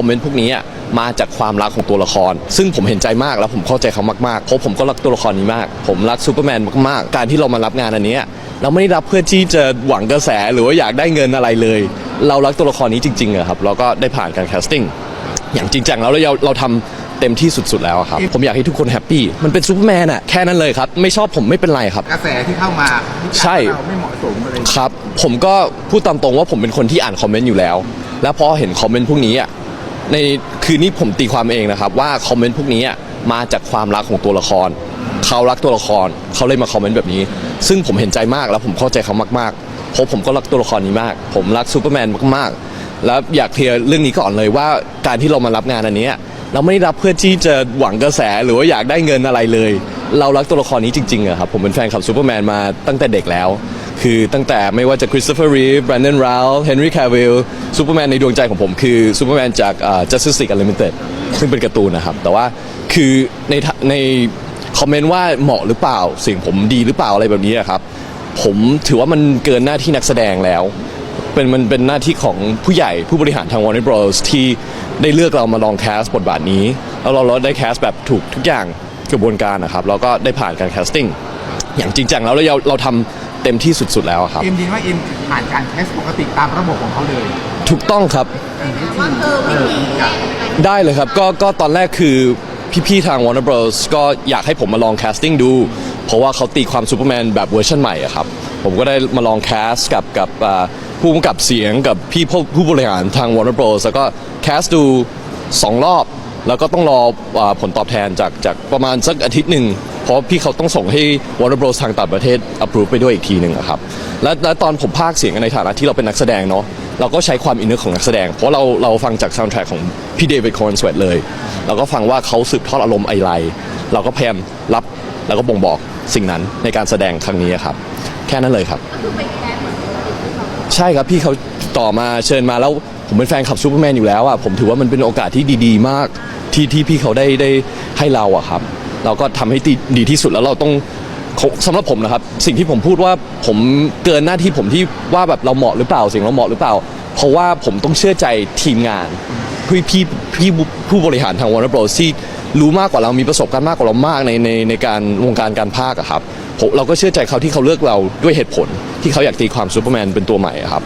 อมเมนต์พวกนี้อะมาจากความรักของตัวละคร ซึ่งผมเห็นใจมากแล้วผมเข้าใจเขามากๆเพราะผมก็รักตัวละครนี้มาก ผมรักซูเปอร์แมนมากๆ การที่เรามารับงานอันเนี้ยเราไม่ได้รับเพื่อที่จะหวังกระแสหรือว่าอยากได้เงินอะไรเลย เรารักตัวละครนี้จริงๆอะครับเราก็ได้ผ่านการแคสติ้งอย่างจริงจังแล้วเราเราทำเต็มที่สุดๆแล้วอะครับ ผมอยากให้ทุกคนแฮปปี้มันเป็นซูเปอร์แมนอะแค่นั้นเลยครับ ไม่ชอบผมไม่เป็นไรครับ กระแสที่เข้ามาใช่เราไม่เหมาะสมอะไรครับ ผมก็พูดตามตรงว่าผมเป็นคนที่อ่านคอมเมนต์อยู่แล้ว แล้วพอเห็นคอมเมนต์พวกนี้อะ ในคือนี่ผมตีความเองนะครับ ว่าคอมเมนต์พวกนี้มาจากความรักของตัวละคร เขารักตัวละครเขาเลยมาคอมเมนต์แบบนี้ ซึ่งผมเห็นใจมากแล้วผมเข้าใจเขามากๆเพราะผมก็รักตัวละครนี้มาก ผมรักซูเปอร์แมนมากๆ แล้วอยากเคลียร์เรื่องนี้ก่อนเลยว่าการที่เรามารับงานอันนี้เราไม่ได้รับเพื่อที่จะหวังกระแสหรือว่าอยากได้เงินอะไรเลย เรารักตัวละครนี้จริงๆอะครับผมเป็นแฟนคลับซูเปอร์แมนมาตั้งแต่เด็กแล้ว คือตั้งแต่ไม่ว่าจะคริสโตเฟอร์รีฟแบรนดอนราลเฮนรี่แคาวิลซูเปอร์แมนในดวงใจของผมคือซูเปอร์แมนจากอ่า Justice League Unlimited ซึ่งเป็นการ์ตูนนะครับ แต่ว่าคือในในคอมเมนต์ว่าเหมาะหรือเปล่าเสียงผมดีหรือเปล่าอะไรแบบนี้ครับ ผมถือว่ามันเกินหน้าที่นักแสดงแล้วเป็นมันเป็นหน้าที่ของผู้ใหญ่ผู้บริหารทาง Warner Bros ที่ได้เลือกเรามาลองแคสบทบาทนี้ แล้วเราเราได้แคสแบบถูกทุกอย่างกระบวนการนะครับแล้วก็ได้ผ่านการแคสติ้งอย่างจริงจังแล้วเราเราทำ เต็มที่สุดๆแล้วอะครับ เอ็มดีว่าเอ็มผ่านการเทสปกติตามระบบของเขาเลยถูกต้องครับ ว่าเออวิธีได้เลยครับก็ก็ตอนแรกคือพี่ๆทาง Warner Bros ก็อยากให้ผมมาลองแคสติ้งดู เพราะว่าเขาตีความซูเปอร์แมนแบบเวอร์ชันใหม่อะครับ ผมก็ได้มาลองแคสกับกับอ่าผู้กำกับเสียงกับพี่ผู้ผู้บริหารทาง Warner Bros แล้วก็แคสดู 2 รอบ แล้วก็ต้องรออาผลตอบแทนจากจากประมาณสักอาทิตย์หนึ่ง เพราะพี่เขาต้องส่งให้ Warner Bros ทางต่างประเทศ approve ไปด้วยอีกทีหนึ่งอะครับและและตอนผมพากย์เสียงในฐานะที่เราเป็นนักแสดงเนาะเราก็ใช้ความอินเนอร์ของนักแสดง เพราะเราเราฟังจากซาวด์แทร็กของพี่เดวิดคอนสเวตเลย เราก็ฟังว่าเขาสืบทอดอารมณ์อะไรเราก็พยายามรับแล้วก็บ่งบอกสิ่งนั้นในการแสดงครั้งนี้ครับ แค่นั้นเลยครับก็คือไปแคสเหมือนปกติที่เขาใช่ครับพี่เขาต่อมาเชิญมาแล้วผมเป็นแฟนคลับซูเปอร์แมนอยู่แล้วอะผมถือว่ามันเป็นโอกาสที่ดี ๆ มากที่ที่พี่เขาได้ได้ให้เราอะครับ เราก็ทำให้ดีดีที่สุดแล้วเราต้องสำหรับผมนะครับ สิ่งที่ผมพูดว่าผมเกินหน้าที่ผมที่ว่าแบบเราเหมาะหรือเปล่าสิ่งเราเหมาะหรือเปล่า เพราะว่าผมต้องเชื่อใจทีมงานพี่พี่พี่ผู้บริหารทาง Warner Bros ที่รู้มากกว่าเรามีประสบการณ์มากกว่าเรามากในในในการวงการการพากย์อะครับเราก็เชื่อใจเขาที่เขาเลือกเราด้วยเหตุผล ที่เขาอยากตีความซูเปอร์แมนเป็นตัวใหม่ครับ